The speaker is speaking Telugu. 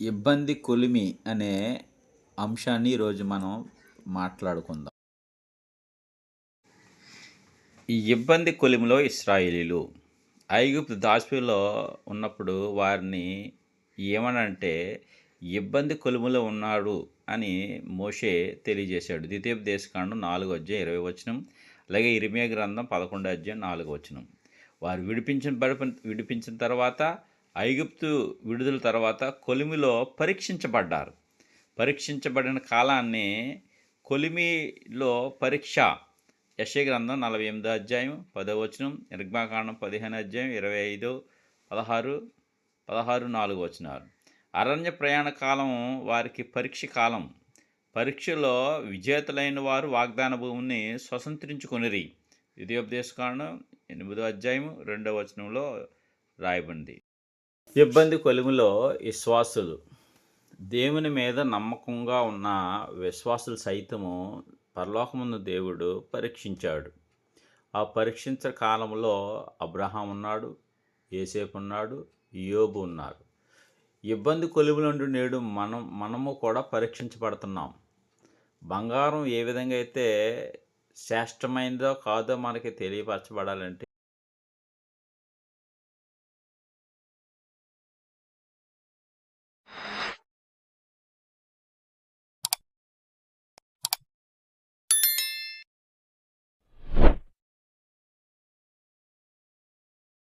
ఇబ్బంది కొలిమి అనే అంశాన్ని ఈరోజు మనం మాట్లాడుకుందాం. ఈ ఇబ్బంది కొలిమిలో ఇస్రాయేలీలు ఐగుప్తు దాస్పిలో ఉన్నప్పుడు వారిని ఏమనంటే ఇబ్బంది కొలుములో ఉన్నాడు అని మోషే తెలియజేశాడు. ద్వితీయోపదేశకాండం నాలుగు అధ్యాయం ఇరవై వచనం అలాగే ఇరిమియా గ్రంథం పదకొండు అధ్యాయం నాలుగు వచనం. వారు విడిపించిన విడిపించిన తర్వాత ఐగుప్తు విడుదల తర్వాత కొలిమిలో పరీక్షించబడ్డారు. పరీక్షించబడిన కాలాన్ని కొలిమిలో పరీక్ష. యశయ గ్రంథం నలభై ఎనిమిదో అధ్యాయం పదో వచనం నిర్మాకాండం పదిహేను అధ్యాయం ఇరవై ఐదు పదహారు పదహారు నాలుగు వచనాలు. అరణ్య ప్రయాణ కాలం వారికి పరీక్ష కాలం. పరీక్షలో విజేతలైన వారు వాగ్దాన భూమిని స్వతంత్రించుకొనిరి. ద్వితీయోపదేశకాండం ఎనిమిదో అధ్యాయం రెండవ వచనంలో రాయబడింది. ఇబ్బంది కొలుములో విశ్వాసులు దేవుని మీద నమ్మకంగా ఉన్న విశ్వాసులు సైతము పరలోకమున్న దేవుడు పరీక్షించాడు. ఆ పరీక్షించ కాలంలో అబ్రహాం ఉన్నాడు ఏసేపు ఉన్నాడు యోబు ఉన్నారు. ఇబ్బంది కొలువులంటూ నేడు మనం మనము కూడా పరీక్షించబడుతున్నాం. బంగారం ఏ విధంగా అయితే శ్రేష్టమైందో కాదో మనకి తెలియపరచబడాలంటే